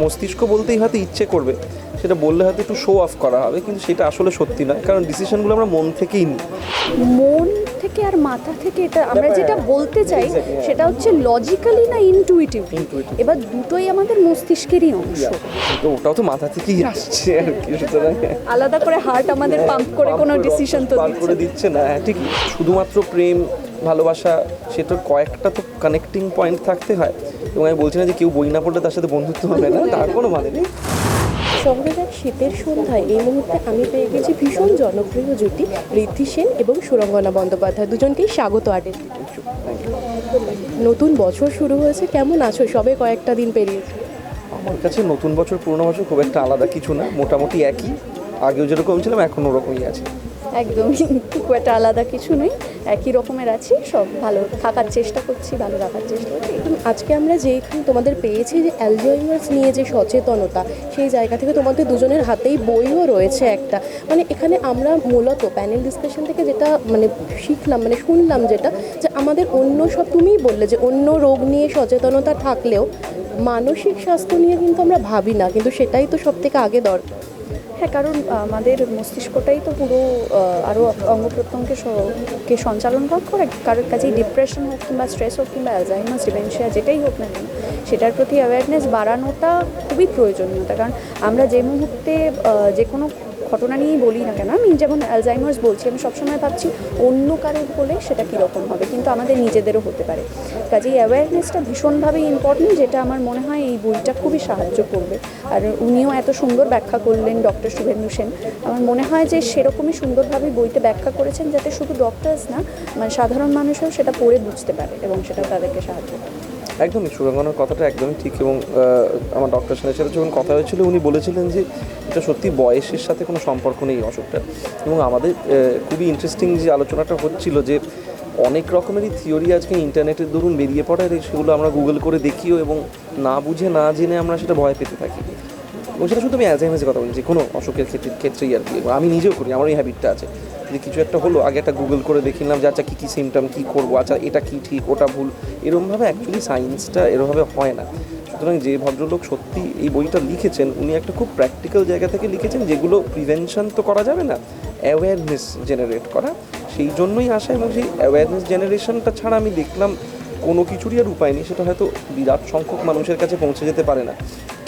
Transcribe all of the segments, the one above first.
মস্তিষ্ক বলতেই হয়তো ইচ্ছে করবে। সেটা বললে হয়তো একটু শো অফ করা হবে কিন্তু সেটা আসলে সত্যি নয়। কারণ ডিসিশনগুলো আমরা মন থেকেই নিই। মন থেকে আর মাথা থেকে এটা আমরা যেটা বলতে চাই সেটা হচ্ছে লজিক্যালি না ইনটুইটিভ এবার দুটোই আমাদের মস্তিষ্কেরই অংশ। তো ওটাও তো মাথা থেকেই আসছে আর কি সুতরাং আলাদা করে হার্ট আমাদের পাম্প করে কোনো ডিসিশন তো করে দিচ্ছে না। হ্যাঁ ঠিকই। শুধুমাত্র প্রেম ভালোবাসা সেটার কয়েকটা তো কানেক্টিং পয়েন্ট থাকতে হয়। এবং আমি বলছি না যে কেউ বই না পড়লে তার সাথে বন্ধুত্ব হবে না তার কোনো মানে নেই। শহরের এক শীতের সন্ধ্যায় এই মুহূর্তে আমি পেয়ে গেছি ভীষণ জনপ্রিয় জুটি ঋদ্ধি সেন এবং সুরঙ্গনা বন্দ্যোপাধ্যায়। দুজনকেই স্বাগত আর্টের নতুন বছর শুরু হয়েছে কেমন আছো? সবে কয়েকটা দিন পেরিয়েছে আমার কাছে নতুন বছর পুরনো বছর খুব একটা আলাদা কিছু না মোটামুটি একই। আগেও যেরকম ছিলাম এখন ওরকমই আছে। একদমই খুব একটা আলাদা কিছু নেই। একই রকমের আছি, সব ভালো। থাকার চেষ্টা করছি, ভালো রাখার চেষ্টা করছি। আজকে আমরা যেখানে তোমাদের পেয়েছি যে অ্যালজাইমার্স নিয়ে যে সচেতনতা, সেই জায়গা থেকে তোমাদের দুজনের হাতেই বইও রয়েছে একটা। মানে এখানে আমরা মূলত প্যানেল ডিসকাশন থেকে যেটা মানে শিখলাম মানে শুনলাম যেটা, যে আমাদের অন্য সব, তুমিই বললে যে অন্য রোগ নিয়ে সচেতনতা থাকলেও মানসিক স্বাস্থ্য নিয়ে কিন্তু আমরা ভাবি না, কিন্তু সেটাই তো সব থেকে আগে দরকার। হ্যাঁ কারণ আমাদের মস্তিষ্কটাই তো পুরো আরও অঙ্গ প্রত্যঙ্গকে কে সঞ্চালন কর করে। কারোর কাছেই ডিপ্রেশন হোক কিংবা স্ট্রেস হোক কিংবা অ্যালজাইমাস ডিমেনশিয়া যেটাই হোক না কেন, সেটার প্রতি অ্যাওয়ারনেস বাড়ানোটা খুবই প্রয়োজনীয়তা। কারণ আমরা যে মুহূর্তে যে কোনো ঘটনা নিয়েই বলি না কেন, আমি যেমন অ্যালজাইমার্স বলছি, আমি সবসময় ভাবছি অন্য কারোর হলে সেটা কীরকম হবে, কিন্তু আমাদের নিজেদেরও হতে পারে। কাজেই অ্যাওয়ারনেসটা ভীষণভাবেই ইম্পর্টেন্ট যেটা আমার মনে হয় এই বইটা খুবই সাহায্য করবে। আর উনিও এত সুন্দর ব্যাখ্যা করলেন ডক্টর শুভেন্দু সেন। আমার মনে হয় যে সেরকমই সুন্দরভাবে বইতে ব্যাখ্যা করেছেন, যাতে শুধু ডক্টরস না মানে সাধারণ মানুষও সেটা পড়ে বুঝতে পারে এবং সেটা তাদেরকে সাহায্য করে। একদমই, সুরঙ্গনার কথাটা একদমই ঠিক এবং আমার ডক্টর সেনের সাথে যখন কথা হয়েছিল, উনি বলেছিলেন যে এটা সত্যি বয়সের সাথে কোনো সম্পর্ক নেই অসুখটা। এবং আমাদের খুবই ইন্টারেস্টিং যে আলোচনাটা হচ্ছিল যে অনেক রকমেরই থিওরি আজকে ইন্টারনেটের দরুন বেরিয়ে পড়ে, আর সেগুলো আমরা গুগল করে দেখিও এবং না বুঝে, না জেনে আমরা সেটা ভয় পেতে থাকি। এবং সেটা শুধু আমি অ্যালজাইমার্সের কথা বলছি যে কোনো অসুখের ক্ষেত্রে ক্ষেত্রেই আর কি। আমি নিজেও করি আমার এই হ্যাবিটটা আছে। যে কিছু একটা হলো, আগে একটা গুগল করে দেখিলাম যে আচ্ছা কী কী সিমটম কী করব আচ্ছা এটা কী ঠিক, ওটা ভুল। এরমভাবে অ্যাকচুয়ালি সায়েন্সটা এরমভাবে হয় না। সুতরাং যে ভদ্রলোক সত্যি এই বইটা লিখেছেন, উনি একটা খুব প্র্যাকটিক্যাল জায়গা থেকে লিখেছেন যেগুলো প্রিভেনশন তো করা যাবে না অ্যাওয়ারনেস জেনারেট করা। সেই জন্যই আসা এবং সেই অ্যাওয়ারনেস জেনারেশনটা ছাড়া আমি দেখলাম কোনো কিছুরই আর উপায় নেই, সেটা হয়তো বিরাট সংখ্যক মানুষের কাছে পৌঁছে যেতে পারে না।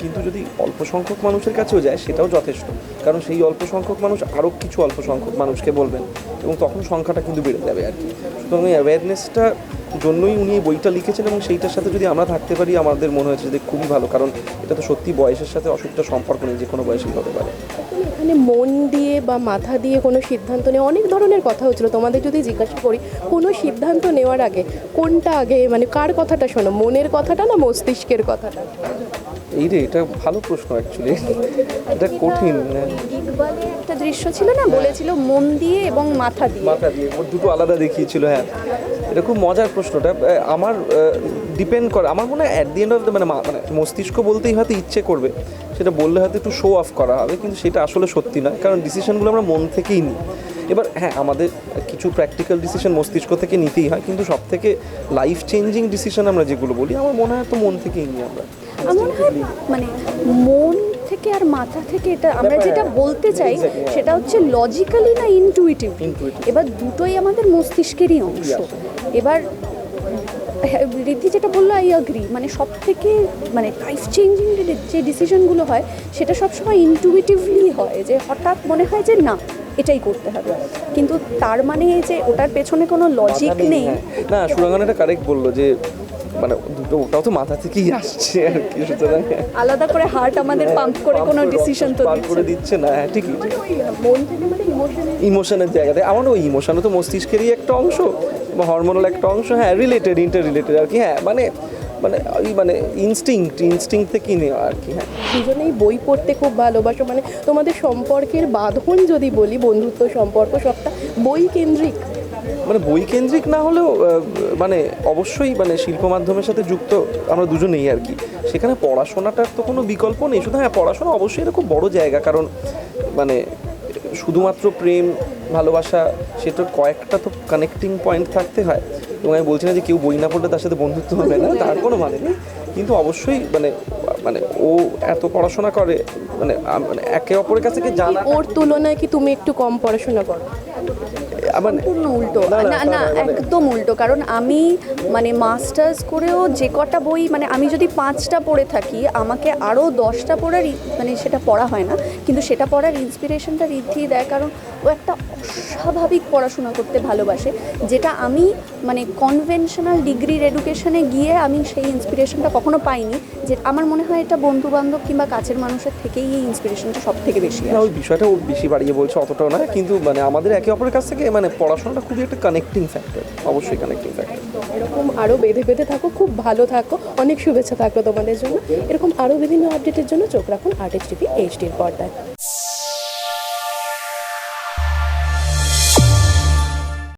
কিন্তু যদি অল্প সংখ্যক মানুষের কাছেও যায়, সেটাও যথেষ্ট। কারণ সেই অল্প সংখ্যক মানুষ আরও কিছু অল্প সংখ্যক মানুষকে বলবেন এবং তখন সংখ্যাটা কিন্তু বেড়ে যাবে আর কি। সুতরাং এই অ্যাওয়ারনেসটা জন্যই উনি বইটা লিখেছেন এবং সেইটার সাথে যদি আমরা থাকতে পারি, আমাদের মনে হয়েছে যে খুবই ভালো। কারণ এটা তো সত্যি বয়সের সাথে অসুখটা সম্পর্ক নেই, যে কোনো বয়সেই হতে পারে। এখানে মন দিয়ে বা মাথা দিয়ে কোনো সিদ্ধান্ত নেওয়া অনেক ধরনের কথা হচ্ছিল। তোমাদের যদি জিজ্ঞাসা করি কোনো সিদ্ধান্ত নেওয়ার আগে কোনটা আগে মানে কার কথাটা শোনো? মনের কথাটা না মস্তিষ্কের কথাটা? এই রে এটা ভালো প্রশ্ন অ্যাকচুয়ালি এটা কঠিন। একটা দৃশ্য ছিল না? বলেছিল মন দিয়ে এবং মাথা দিয়ে। মাথা দিয়ে। দুটো আলাদা দেখিয়েছিল হ্যাঁ। এটা খুব মজার প্রশ্নটা। আমার ডিপেন্ড করে, আমার মনে হয় at the end of the মানে মানে মস্তিষ্ক বলতেই হয়তো ইচ্ছে করবে, সেটা বললে হয়তো একটু শো অফ করা হবে, কিন্তু সেটা আসলে সত্যি নয়, কারণ ডিসিশনগুলো আমরা মন থেকেই নিই। এবার হ্যাঁ আমাদের কিছু প্র্যাকটিক্যাল ডিসিশন মস্তিষ্ক থেকে নিতেই হয়, কিন্তু সব থেকে লাইফ চেঞ্জিং ডিসিশন আমরা যেগুলো বলি, আমার মনে হয় তো মন থেকেই নিই আমরা। মানে মন থেকে আর মাথা থেকে এটা আমরা যেটা বলতে চাই হ্যাঁ। সেটা হচ্ছে লজিক্যালি না ইনটুইটিভ এবার দুটোই আমাদের মস্তিষ্কেরই অংশ। এবার হ্যাঁ, রিদ্ধি যেটা বলল আই অ্যাগ্রি মানে সব থেকে মানে লাইফ চেঞ্জিং যে ডিসিশনগুলো হয় সেটা সবসময় ইনটুইটিভলি হয় যে হঠাৎ মনে হয় যে না এটাই করতে হবে। কিন্তু তার মানে যে ওটার পেছনে কোনো লজিক নেই হ্যাঁ। না সুরাঙ্গনাটা কারেক্ট বলল যে মানে দুটো ওটাও তো মাথা থেকেই আসছে আর কি সুতরাং আলাদা করে হার্ট আমাদের পাম্প করে কোনো ডিসিশন তো পাম্প করে দিচ্ছে। না হ্যাঁ ঠিকই মানে মন থেকে মানে ইমোশনের জায়গাতে আমার ওই ইমোশনও তো মস্তিষ্কেরই একটা অংশ বা হরমোনাল একটা অংশ হ্যাঁ রিলেটেড ইন্টার রিলেটেড আর কি হ্যাঁ মানে মানে ওই মানে ইনস্টিংক্ট ইনস্টিংক্ট থেকেই নেওয়া আর কি হ্যাঁ। দুজনেই বই পড়তে খুব ভালোবাসো মানে তোমাদের সম্পর্কের বাঁধন যদি বলি বন্ধুত্ব সম্পর্ক সবটা বই কেন্দ্রিক মানে বই কেন্দ্রিক না হলেও মানে অবশ্যই মানে শিল্প মাধ্যমের সাথে যুক্ত আমরা দুজনেই আর কি। সেখানে পড়াশোনাটার তো কোনো বিকল্প নেই। শুধু হ্যাঁ পড়াশোনা অবশ্যই এটা খুব বড় জায়গা, কারণ মানে শুধুমাত্র প্রেম, ভালোবাসা সে সেটার কয়েকটা তো কানেক্টিং পয়েন্ট থাকতে হয়। এবং আমি বলছি না যে কেউ বই না পড়লে তার সাথে বন্ধুত্ব হবে না, তার কোনো মানে নেই। কিন্তু অবশ্যই মানে মানে ও এত পড়াশোনা করে মানে মানে একে অপরের কাছ জানা ওর তুলনায় কি তুমি একটু কম পড়াশোনা করো? সম্পূর্ণ উল্টো। না, না, মানে- একদম উল্টো। কারণ আমি মানে মাস্টার্স করেও যে কটা বই মানে আমি যদি পাঁচটা পড়ে থাকি আমাকে আরও দশটা পড়ার মানে সেটা পড়া হয় না। কিন্তু সেটা পড়ার ইন্সপিরেশনটা ঋদ্ধি দেয়। কারণ ও একটা অস্বাভাবিক পড়াশোনা করতে ভালোবাসে যেটা আমি মানে কনভেনশনাল ডিগ্রির এডুকেশনে গিয়ে আমি সেই ইন্সপিরেশনটা কখনো পাইনি। যে আমার মনে হয় এটা বন্ধু বান্ধব কিংবা কাছের মানুষের থেকেই এই ইন্সপিরেশনটা সব থেকে বেশি ওই বিষয়টা ও বেশি বাড়িয়ে বলছে অতটাও না। কিন্তু মানে আমাদের একে অপরের কাছ থেকে মানে পড়াশোনাটা খুবই একটা কানেক্টিং ফ্যাক্টর অবশ্যই কানেক্টিং ফ্যাক্টর এরকম আরও বেঁধে বেঁধে থাকো, খুব ভালো থাকো, অনেক শুভেচ্ছা থাকল তোমাদের জন্য। এরকম আরও বিভিন্ন আপডেটের জন্য চোখ রাখুন আর্টিস্ট টিভি এইচডির পর্দায়।